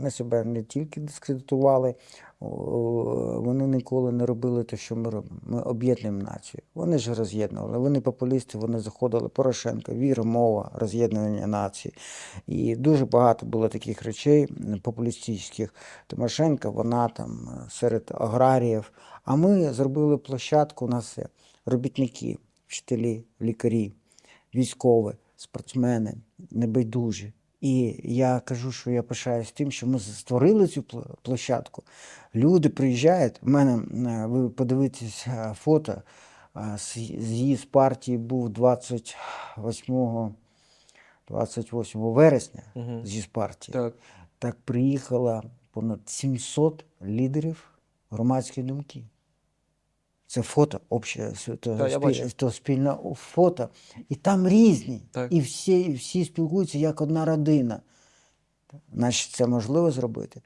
Вони себе не тільки дискредитували, вони ніколи не робили те, що ми робимо. Ми об'єднуємо націю. Вони ж роз'єднували. Вони популісти, вони заходили. Порошенко, віра, мова, роз'єднування нації. І дуже багато було таких речей популістичних. Тимошенко, вона там е, серед аграріїв. А ми зробили площадку на все. Робітники, вчителі, лікарі, військові, спортсмени, небайдужі. І я кажу, що я пишаюсь тим, що ми створили цю площадку. Люди приїжджають. У мене е, ви подивитесь е, фото е, з'їзд партії був 28, 28 вересня. Мгм. З'їзд партії. Так. Так приїхало понад 700 лідерів громадської думки. Це фото, обще, то, да, спіль- то спільне фото. І там різні. Так. І всі, всі спілкуються як одна родина. Значить, це можливо зробити.